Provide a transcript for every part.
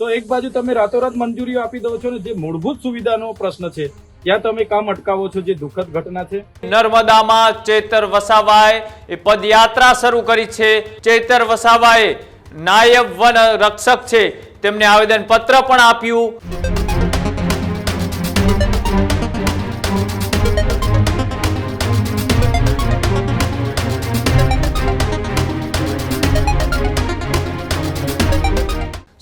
તો એક બાજુ તમે રાતોરાત મંજૂરીઓ આપી દો છો ને, જે મૂળભૂત સુવિધાનો પ્રશ્ન છે, ત્યાં તમે કામ અટકાવો છો, જે દુઃખદ ઘટના છે. નર્મદામાં ચેતર વસાવાએ એ પદયાત્રા શરૂ કરી છે. ચેતર વસાવાએ નાયબ વન રક્ષક છે, તેમને આવેદન પત્ર પણ આપ્યું.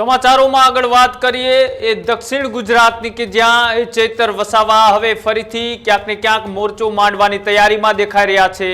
સમાચારોમાં આગળ વાત કરીએ, એ દક્ષિણ ગુજરાતની કે જ્યાં એ ચૈતર વસાવા હવે ફરીથી ક્યાંક ને ક્યાંક મોરચો માંડવાની તૈયારીમાં દેખાઈ રહ્યા છે.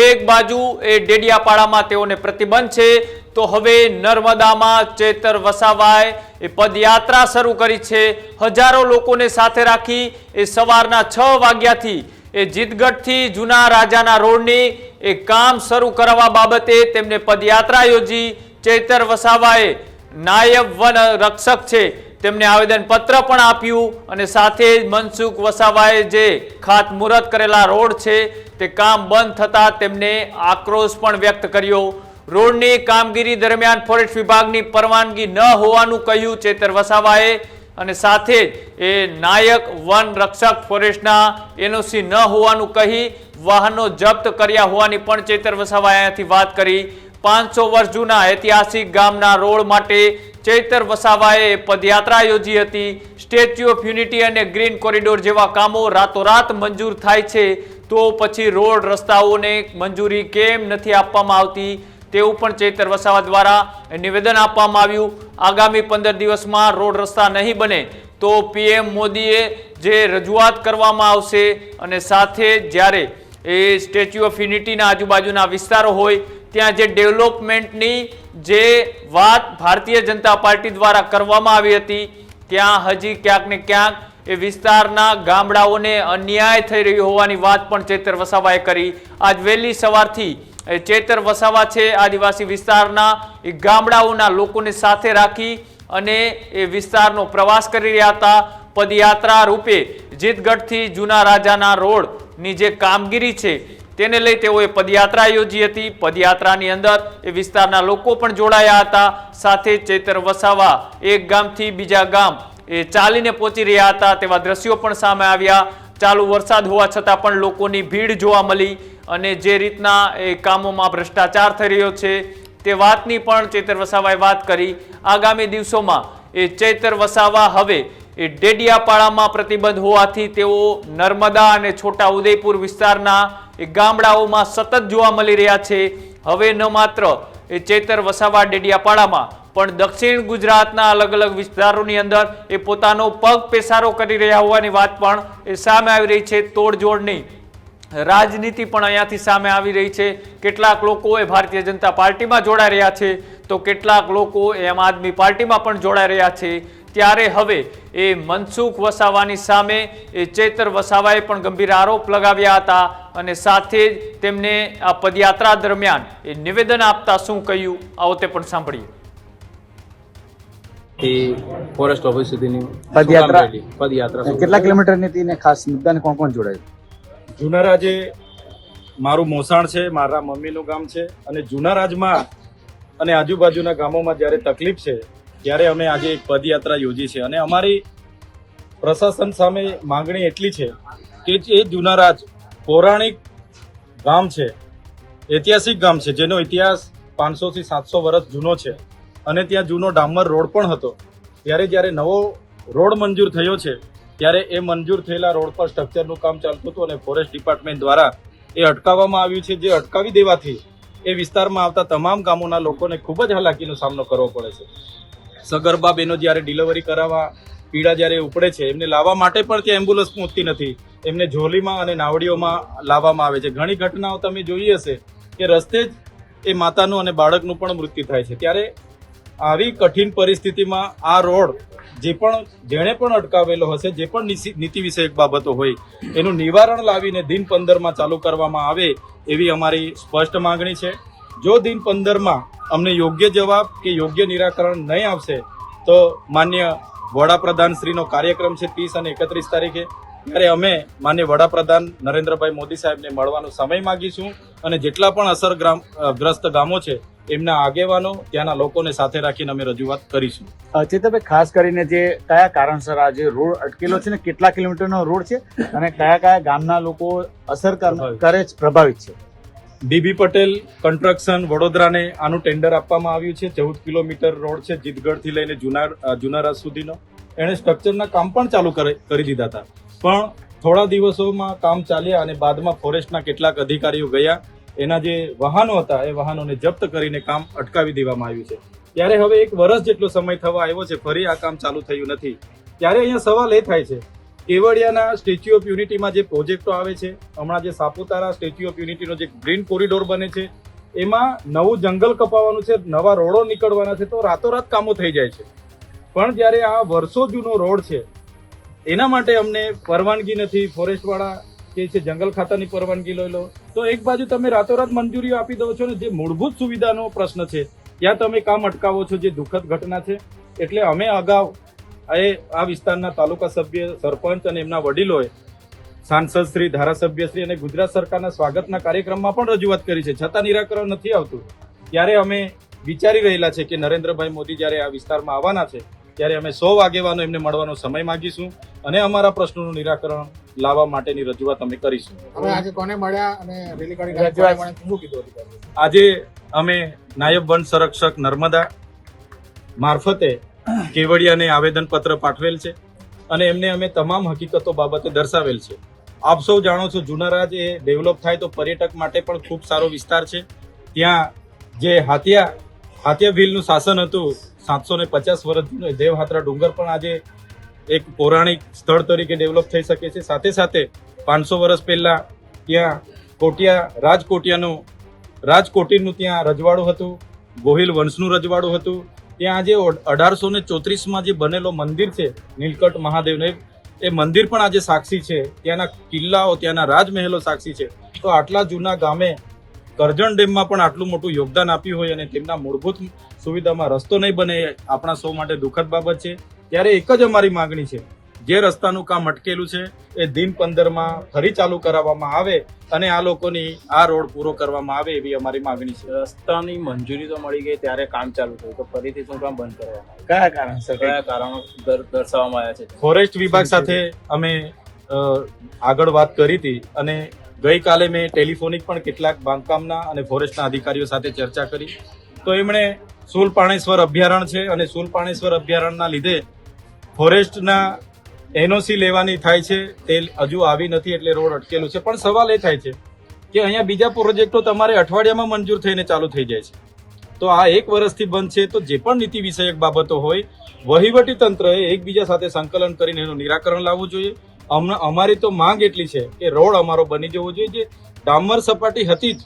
એક બાજુ એ ડેડિયાપાડામાં તેઓને પ્રતિબંધ છે, તો હવે નર્મદામાં ચેતર વસાવાએ એ પદયાત્રા શરૂ કરી છે. હજારો લોકોને સાથે રાખી એ સવારના છ વાગ્યાથી એ જીતગઢથી જૂના રાજાના રોડની એ કામ શરૂ કરવા બાબતે તેમને પદયાત્રા યોજી. ચેતર વસાવાએ નાયબ વન રક્ષક છે. તેમને આવેદન પત્ર પણ આપ્યું અને સાથે જ મનસુખ વસાવાએ જે ખાતમુહૂર્ત કરેલા રોડ છે તે કામ બંધ થતા તેમને આક્રોશ પણ વ્યક્ત કર્યો. રોડની કામગીરી દરમિયાન ફોરેસ્ટ વિભાગની પરવાનગી ન હોવાનું કહ્યું ચેતર વસાવાએ અને સાથે એ નાયક વન રક્ષક ફોરેસ્ટના એનઓસી ન હોવાનું કહી વાહનો જપ્ત કર્યા હોવાની પણ ચેતર વસાવાએ અહીંયાથી વાત કરી. પાંચસો વર્ષ જૂના ઐતિહાસિક ગામના રોડ માટે ચૈતર વસાવાએ પદયાત્રા યોજી હતી. સ્ટેચ્યુ ઓફ યુનિટી અને ગ્રીન કોરિડોર જેવા કામો રાતોરાત મંજૂર થાય છે, તો પછી રોડ રસ્તાઓને મંજૂરી કેમ નથી આપવામાં આવતી? તેવું પણ ચૈતર વસાવા દ્વારા નિવેદન આપવામાં આવ્યું. આગામી પંદર દિવસમાં રોડ રસ્તા નહીં બને, તો પીએમ મોદીએ જે રજૂઆત કરવામાં આવશે અને સાથે જ્યારે એ સ્ટેચ્યુ ઓફ યુનિટીના આજુબાજુના વિસ્તારો હોય ત્યાં જે ડેવલપમેન્ટની જે વાત ભારતીય જનતા પાર્ટી દ્વારા કરવામાં આવી હતી, ત્યાં હજી ક્યાંક ને ક્યાંક એ વિસ્તારના ગામડાઓને અન્યાય થઈ રહ્યો હોવાની વાત પણ ચેતર વસાવાએ કરી. આજ વહેલી સવારથી ચેતર વસાવા છે આદિવાસી વિસ્તારના એ ગામડાઓના લોકોને સાથે રાખી અને એ વિસ્તારનો પ્રવાસ કરી રહ્યા હતા. પદયાત્રા રૂપે જીતગઢથી જૂના રાજાના રોડની જે કામગીરી છે તેને લઈ તેઓએ પદયાત્રા યોજી હતી. પદયાત્રાની અંદર એ વિસ્તારના લોકો પણ જોડાયા હતા. સાથે ચેતર વસાવા એક ગામથી બીજા ગામ એ ચાલીને પહોંચી રહ્યા હતા. તેવા દ્રશ્યો પણ સામે આવ્યા. ચાલુ વરસાદ હોવા છતાં પણ લોકોની ભીડ જોવા મળી અને જે રીતના એ કામોમાં ભ્રષ્ટાચાર થઈ રહ્યો છે તે વાતની પણ ચેતર વસાવાએ વાત કરી. આગામી દિવસોમાં એ ચેતર વસાવા હવે એ ડેડિયાપાડામાં પ્રતિબંધ હોવાથી તેઓ નર્મદા અને છોટા ઉદયપુર વિસ્તારના એ ગામડાઓમાં સતત જોવા મળી રહ્યા છે. હવે ન માત્ર એ ચેતર વસાવા ડેડિયાપાડામાં, પણ દક્ષિણ ગુજરાતના અલગ અલગ વિસ્તારોની અંદર એ પોતાનો પગ પેસારો કરી રહ્યા હોવાની વાત પણ એ સામે આવી રહી છે. તોડજોડની રાજનીતિ પણ અહીંયાથી સામે આવી રહી છે. કેટલાક લોકો એ ભારતીય જનતા પાર્ટીમાં જોડાઈ રહ્યા છે. તો કેટલાક લોકો એ આમ આદમી પાર્ટીમાં પણ જોડાઈ રહ્યા છે. ત્યારે હવે એ મનસુખ વસાવાની સામે એ ચેતર વસાવાએ પણ ગંભીર આરોપ લગાવ્યા હતા અને સાથે જ તેમને આ પદયાત્રા દરમિયાન એ નિવેદન આપતા શું કહ્યું આવો તે પણ સાંભળીએ. ફોરેસ્ટ ઓફિસ સુધીની પદયાત્રા? પદયાત્રા કેટલા કિલોમીટરની હતી ને ખાસ મુદ્દાને કોણ કોણ જોડાયું? જુનારાજ રાજે મારું મોસાણ છે મારા મમ્મીનું ગામ છે અને જુનારાજમાં અને આજુબાજુના ગામોમાં જ્યારે તકલીફ છે ત્યારે અમે આજે એક પદયાત્રા યોજી છે અને અમારી પ્રશાસન સામે માંગણી એટલી છે કે એ જૂના રાજ પૌરાણિક ગામ છે, ઐતિહાસિક ગામ છે, જેનો ઇતિહાસ પાંચસો થી સાતસો વર્ષ જૂનો છે અને ત્યાં જૂનો ડામર રોડ પણ હતો. ત્યારે જ્યારે નવો રોડ મંજૂર થયો છે, ત્યારે એ મંજૂર થયેલા રોડ પર સ્ટ્રક્ચરનું કામ ચાલતું હતું અને ફોરેસ્ટ ડિપાર્ટમેન્ટ દ્વારા એ અટકાવવામાં આવ્યું છે. જે અટકાવી દેવાથી એ વિસ્તારમાં આવતા તમામ ગામોના લોકોને ખૂબ જ હાલાકીનો સામનો કરવો પડે છે. સગર્ભા બહેનો જ્યારે ડિલિવરી કરાવવા પીડા જ્યારે ઉપડે છે, એમને લાવવા માટે પણ ત્યાં એમ્બ્યુલન્સ પહોંચતી નથી. એમને ઝોલીમાં અને નાવડીઓમાં લાવવામાં આવે છે. ઘણી ઘટનાઓ તમે જોઈ હશે કે રસ્તે જ એ માતાનું અને બાળકનું પણ મૃત્યુ થાય છે. ત્યારે આવી કઠિન પરિસ્થિતિમાં આ રોડ જે પણ, જેણે પણ અટકાવેલો હશે, જે પણ નીતિ- વિષયક બાબતો હોય, એનું નિવારણ લાવીને દિન પંદરમાં ચાલુ કરવામાં આવે એવી અમારી સ્પષ્ટ માંગણી છે. જો દિન પંદરમાં અમને યોગ્ય જવાબ કે યોગ્ય નિરાકરણ નહીં આવશે તો માન્ય વડાપ્રધાન શ્રીનો કાર્યક્રમ છે ત્રીસ અને એકત્રીસ તારીખે. ત્યારે અમે માન્ય વડાપ્રધાન નરેન્દ્રભાઈ મોદી સાહેબને મળવાનો સમય માગીશું અને જેટલા પણ અસર ગ્રામ ગ્રસ્ત ગામો છે એમના આગેવાનો ત્યાંના લોકોને સાથે રાખીને અમે રજૂઆત કરીશું. અ, ખાસ કરીને જે કયા કારણસર આ જે રોડ અટકેલો છે ને કેટલા કિલોમીટરનો રોડ છે અને કયા કયા ગામના લોકો અસર કરે પ્રભાવિત. છે? બીબી પટેલ કન્સ્ટ્રક્શન વડોદરાને આનું ટેન્ડર આપવામાં આવ્યું છે. ચૌદ કિલોમીટર રોડ છે જીતગઢથી લઈને જુના અ, જુનારાજ સુધીનો. એણે સ્ટ્રક્ચરના કામ પણ ચાલુ કરી દીધા હતા. પણ થોડા દિવસોમાં કામ ચાલ્યા અને બાદમાં ફોરેસ્ટના કેટલાક અધિકારીઓ ગયા. એના જે વાહનો હતા એ વાહનોને જપ્ત કરીને કામ અટકાવી દેવામાં આવ્યું છે. ત્યારે હવે એક વર્ષ જેટલો સમય થવા આવ્યો છે ફરી આ કામ ચાલુ થયું નથી. ત્યારે અહીંયા સવાલ એ થાય છે કેવડિયાના સ્ટેચ્યુ ઓફ યુનિટીમાં જે પ્રોજેક્ટો આવે છે, હમણાં જે સાપુતારા સ્ટેચ્યુ ઓફ યુનિટીનો જે ગ્રીન કોરિડોર બને છે, એમાં નવું જંગલ કપાવવાનું છે, નવા રોડો નીકળવાના છે, તો રાતોરાત કામો થઈ જાય છે. પણ જ્યારે આ વર્ષો જૂનો રોડ છે, એના માટે અમને પરવાનગી નથી. ફોરેસ્ટવાળા કે છે જંગલ ખાતાની પરવાનગી લઈ લો. તો એક બાજુ તમે રાતોરાત મંજૂરીઓ આપી દો છો ને, જે મૂળભૂત સુવિધાનો પ્રશ્ન છે, ત્યાં તમે કામ અટકાવો છો, જે દુઃખદ ઘટના છે, એટલે અમે અગાઉ એ આ વિસ્તારના તાલુકા સભ્ય સરપંચ અને એમના વડીલોએ સાંસદ શ્રી ધારાસભ્ય શ્રી અને ગુજરાત સરકારના સ્વાગતના કાર્યક્રમમાં પણ રજૂઆત કરી છે. છતાં નિરાકરણ નથી આવતું. ત્યારે અમે વિચારી રહેલા છે કે નરેન્દ્રભાઈ મોદી જ્યારે આ વિસ્તારમાં આવવાના છે ત્યારે અમે સૌ આગેવાનો એમને મળવાનો સમય માગીશું અને અમારા પ્રશ્નોનું નિરાકરણ લાવવા માટેની રજૂઆત અમે કરીશું. આજે કોને મળ્યા અને? આજે અમે નાયબ વન સંરક્ષક નર્મદા મારફતે કેવડિયાને આવેદનપત્ર પાઠવેલ છે અને એમને અમે તમામ હકીકતો બાબતે દર્શાવેલ છે. આપ સૌ જાણો છો જુનારાજ એ ડેવલપ થાય તો પર્યટક માટે પણ ખૂબ સારો વિસ્તાર છે. ત્યાં જે હાથિયા હાથિયા ભીલનું શાસન હતું, સાતસો ને પચાસ વર્ષ જૂનું દેવહાત્રા ડુંગર પણ આજે એક પૌરાણિક સ્થળ તરીકે ડેવલપ થઈ શકે છે. સાથે સાથે પાંચસો વર્ષ પહેલા ત્યાં કોટિયા, રાજકોટિયાનું રાજકોટીનું ત્યાં રજવાડું હતું, ગોહિલ વંશનું રજવાડું હતું. ત્યાં આજે અઢારસો ને ચોત્રીસમાં જે બનેલો મંદિર છે, નીલકંઠ મહાદેવને, એ- મંદિર પણ આજે સાક્ષી છે. ત્યાંના કિલ્લાઓ, ત્યાંના રાજમહેલો સાક્ષી છે. તો આટલા જૂના ગામે કરજણ ડેમમાં પણ આટલું મોટું યોગદાન આપ્યું હોય અને તેમના મૂળભૂત સુવિધામાં રસ્તો નહીં બને આપણા સૌ માટે દુઃખદ બાબત છે. ત્યારે એક જ અમારી માંગણી છે. જે રસ્તાનું કામ અટકેલું છે એ દિન પંદરમાં ફરી ચાલુ કરાવવામાં આવે અને આ લોકોની આ રોડ પૂરો કરવામાં આવે એવી અમારી માંગણી છે. રસ્તાની મંજૂરી તો મળી ગઈ ત્યારે કામ ચાલુ થયું તો ફરીથી શું કામ બંધ કરવામાં કયા કારણસર? કયા કારણો દર્શાવવામાં આવ્યા છે? ફોરેસ્ટ વિભાગ સાથે અમે આગળ વાત કરી હતી અને ગઈકાલે મેં ટેલિફોનિક પણ કેટલાક બાંધકામના અને ફોરેસ્ટના અધિકારીઓ સાથે ચર્ચા કરી. તો એમણે સુલપાણેશ્વર અભયારણ્ય છે અને સુલપાણેશ્વર અભયારણ્યના લીધે ફોરેસ્ટના એનઓસી લેવાની થાય છે, તે હજુ આવી નથી એટલે રોડ અટકેલું છે. પણ સવાલ એ થાય છે કે અહીંયા બીજા પ્રોજેક્ટો તમારે અઠવાડિયામાં મંજૂર થઈને ચાલુ થઈ જાય છે. તો આ એક વર્ષથી બંધ છે, તો જે પણ નીતિ વિષયક બાબતો હોય, વહીવટી તંત્રએ એકબીજા સાથે સંકલન કરીને એનું નિરાકરણ લાવવું જોઈએ. અમને અમારી તો માંગ એટલી છે કે રોડ અમારો બની જવો જોઈએ. જે ડામર સપાટી હતી જ,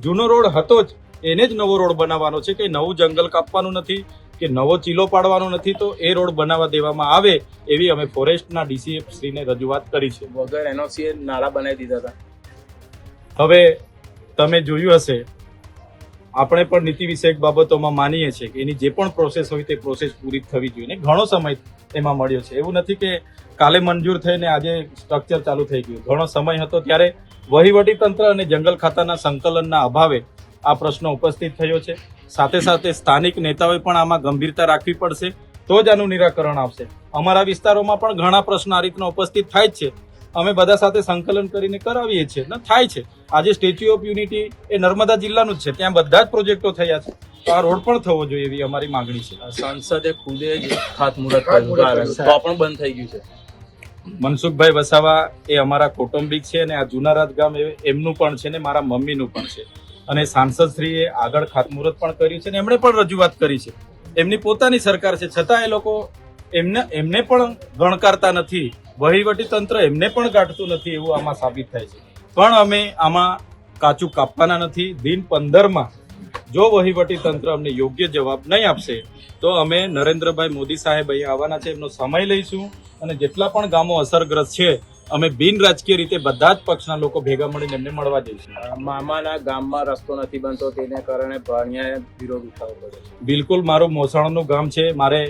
જૂનો રોડ હતો જ, એને જ નવો રોડ બનાવવાનો છે કે નવું જંગલ કાપવાનું નથી. કે નવો ચીલો પાડવાનો નથી તો એ રોડ બનાવવા દેવામાં આવે એવી અમે ફોરેસ્ટના ડીસીએફ શ્રીને રજૂઆત કરી છે. વગર એનઓસીએ નાળા બનાવી દીધા હતા. હવે તમે જોયું હશે આપણે પણ નીતિ વિષયક બાબતોમાં માનીએ છીએ કે એની જે પણ પ્રોસેસ હોય તે પ્રોસેસ પૂરી થવી જોઈએ ને ઘણો સમય એમાં મળ્યો છે. એવું નથી કે કાલે મંજૂર થઈને આજે સ્ટ્રક્ચર ચાલુ થઈ ગયું. ઘણો સમય હતો ત્યારે વહીવટી તંત્ર અને જંગલ ખાતાના સંકલનના અભાવે આ પ્રશ્ન ઉપસ્થિત થયો છે. સાથે સાથે સ્થાનિક નેતાઓએ પણ આમાં ગંભીરતા રાખવી પડશે તો જ આનું નિરાકરણ આવશે. અમારા વિસ્તારોમાં પણ ઘણા પ્રશ્ન આ રીતના ઉપસ્થિત થાય જ છે. અમે બધા સાથે સંકલન કરીને કરાવીએ છીએ. ને થાય છે. આજે સ્ટેચ્યુ ઓફ યુનિટી એ નર્મદા જિલ્લાનું જ છે. ત્યાં બધા જ પ્રોજેક્ટો થયા છે. તો આ રોડ પણ થવો જોઈએ એવી અમારી માંગણી છે. સંસદે ખુદે જ ખાતમુહૂર્ત કર્યું તો પણ બંધ થઈ ગયું છે. મનસુખભાઈ વસાવા એ અમારા કૌટુંબિક છે અને આ જુનારાજ ગામ એમનું પણ છે ને મારા મમ્મીનું પણ છે. અને સાંસદશ્રીએ આગળ ખાતમુહૂર્ત પણ કર્યું છે અને એમણે પણ રજૂઆત કરી છે. એમની પોતાની સરકાર છે. છતાં એ લોકો એમને એમને પણ ગણકારતા નથી. વહીવટી તંત્ર એમને પણ ગાંઠતું નથી એવું આમાં સાબિત થાય છે. પણ અમે આમાં કાચું કાપવાના નથી. દિન પંદરમાં જો વહીવટી તંત્ર અમને યોગ્ય જવાબ નહીં આપશે, તો અમે નરેન્દ્રભાઈ મોદી સાહેબ અહીંયા આવવાના છે. એમનો સમય લઈશું અને જેટલા પણ ગામો અસરગ્રસ્ત છે અમે બિન રાજકીય રીતે બધા જ પક્ષના લોકો ભેગા મળીને એમને મળવા જઈશું મામાના ગામમાં રસ્તો નથી બનતો તેને કારણે ભાણિયાએ વિરોધ ઉઠાવવો પડે બિલકુલ મારું મોસાણનું ગામ છે. મારે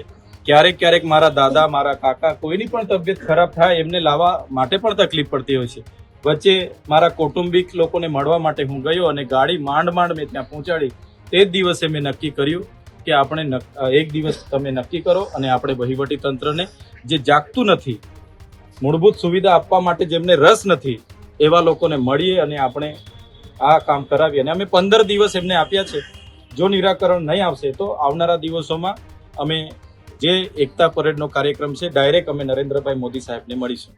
ક્યારેક ક્યારેક મારા દાદા મારા કાકા કોઈની પણ તબિયત ખરાબ થાય એમને લાવવા માટે પણ તકલીફ પડતી હોય છે. વચ્ચે મારા કૌટુંબિક લોકોને મળવા માટે હું ગયો અને ગાડી માંડ માંડ મેં ત્યાં પહોંચાડી. તે જ દિવસે મેં નક્કી કર્યું કે આપણે એક દિવસ તમે નક્કી કરો અને આપણે વહીવટી તંત્રને જે જાગતું નથી મૂળભૂત સુવિધા આપવા માટે જેમને રસ નથી, એવા લોકોને મળીએ અને આપણે આ કામ કરાવીએ. અને અમે પંદર દિવસ એમને આપ્યા છે. જો નિરાકરણ નહીં આવશે, તો આવનારા દિવસોમાં અમે જે એકતા પરેડનો કાર્યક્રમ છે, ડાયરેક્ટ અમે નરેન્દ્રભાઈ મોદી સાહેબને મળીશું.